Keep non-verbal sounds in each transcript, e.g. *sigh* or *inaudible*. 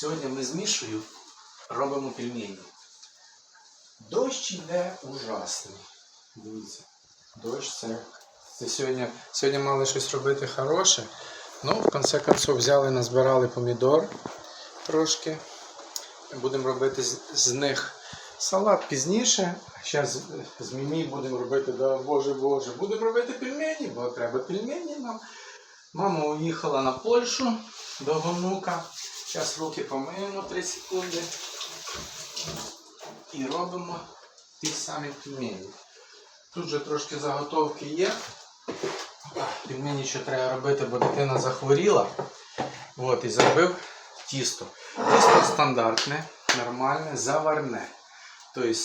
Сьогодні ми з Мішою робимо пельмені. Дощ йде ужасний. Дивіться, дощ це. це сьогодні, сьогодні мали щось робити хороше. Ну, в кінці концов взяли, назбирали помідор трошки. Будемо робити з, з них салат пізніше. Зараз з мімі будемо робити, да, боже боже, будемо робити пельмені, бо треба пельмені нам. Мама уїхала на Польщу до гонука. Зараз руки помиємо 3 секунди. І робимо ті самі пельмені. Тут же трошки заготовки є. Пельмені що треба робити, бо дитина захворіла. От, і зробив тісто. Тісто стандартне, нормальне, заварне. Тобто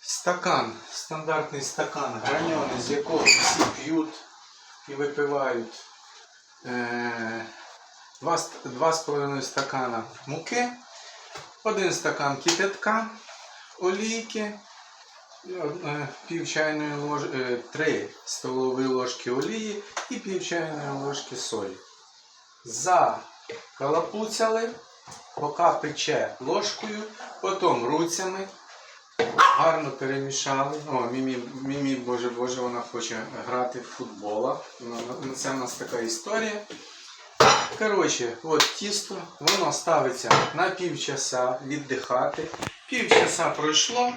стакан, стандартний стакан граньоний, з якого всі п'ють і випивають. Е, два ст- два з половиною стакана муки, один стакан кипятка, олійки, пів чайної лож... е, три столові ложки олії і пів чайної ложки солі. Закалапуцяли, поки пече ложкою, потім руцями. Гарно перемішали. О, Мімі, Мімі, боже боже, вона хоче грати в футбола. Ну, Це в нас така історія. Коротше, от тісто, воно ставиться на півчаса віддихати. Півчаса пройшло,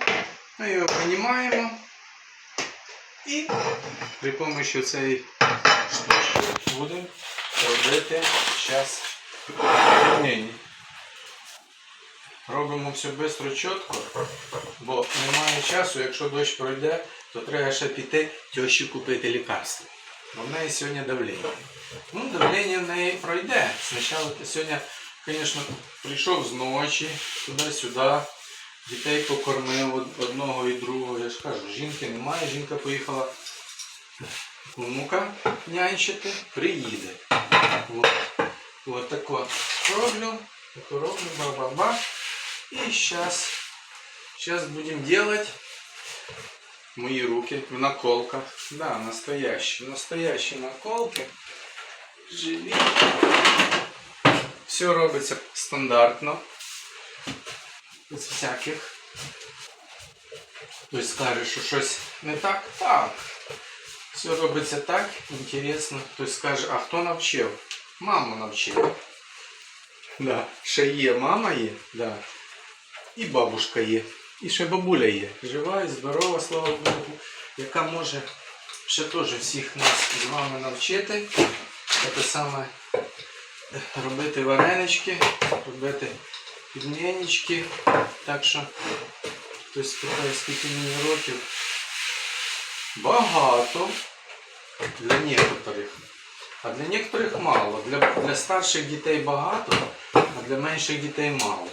ми його приймаємо і при допомогі цієї штучки будемо робити зараз пельмені. Робимо все швидко, чітко, бо немає часу, якщо дощ пройде, то треба ще піти тещі купити лікарство. В неї сьогодні давлення. Ну, давлення в неї пройде. Спочатку сьогодні, звісно, прийшов з ночі, туди-сюди, дітей покормив одного і другого. Я ж кажу, жінки немає, жінка поїхала внука нянчити, приїде. От, от так роблю, роблю, ба-ба-ба. И сейчас, сейчас будем делать мои руки в наколках. Да, настоящие, настоящие наколки. Живі. Все робиться стандартно. Без всяких. Хтось скаже, що щось не так. Так. Все робиться так, інтересно. Хтось скаже, а хто навчив? Мама навчила. Да. Ще є мама є, да. І бабушка є. І ще бабуля є. Жива і здорова, слава Богу, яка може ще теж всіх нас з вами навчити. Це саме робити варенички, робити підмінічки. Так що хтось питає, скільки мені років. Багато для некоторих. А для некоторих мало. Для, для старших дітей багато, а для менших дітей мало.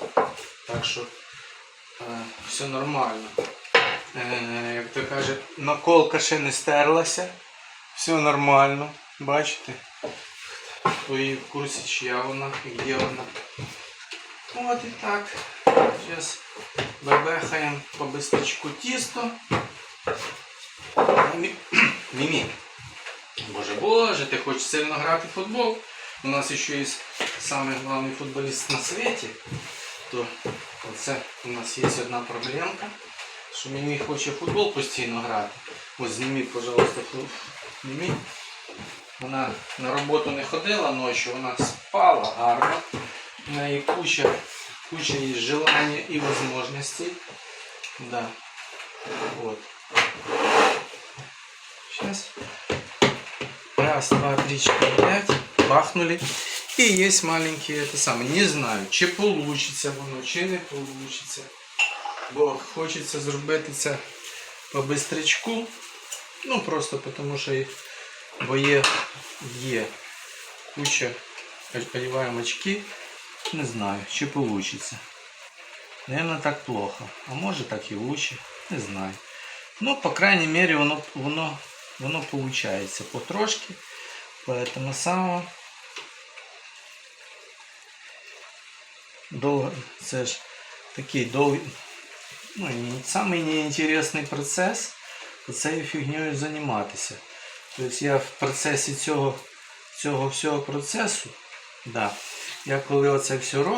Так що все нормально. Е, як то каже, наколка ще не стерлася. Все нормально. Бачите? Ви в курсі, чия вона і де вона. От і так. Зараз бебехаємо по бистричку тісто. *clears throat* Мімі. Боже боже, ти хочеш сильно грати в футбол. У нас ще є самий головний футболіст на світі. То оце у нас є одна проблемка, що мені хоче футбол постійно грати. Ось зніміть, пожалуйста, зніміть. Вона на роботу не ходила ночі, вона спала гарно. У неї куча, куча є желання і можливостей. Да. Вот. Сейчас. Раз, два, три, четыре, пять. Бахнули. И есть маленькие это самое. Не знаю, чи получится воно, чи не получится. Бо хочеться зробити це по бистрячку. Ну просто тому що і- бо є, є куча одіваємо очки. Не знаю, чи получится. Наверное, так плохо. А може так і лучше. Не знаю. Ну, по крайней мере, воно, воно, воно получается потрошки. Поэтому самого довго, це ж такий довгий, ну, самий неінтересний процес цією фігньою займатися. Тобто я в процесі цього, цього всього процесу, да, я коли оце все роблю,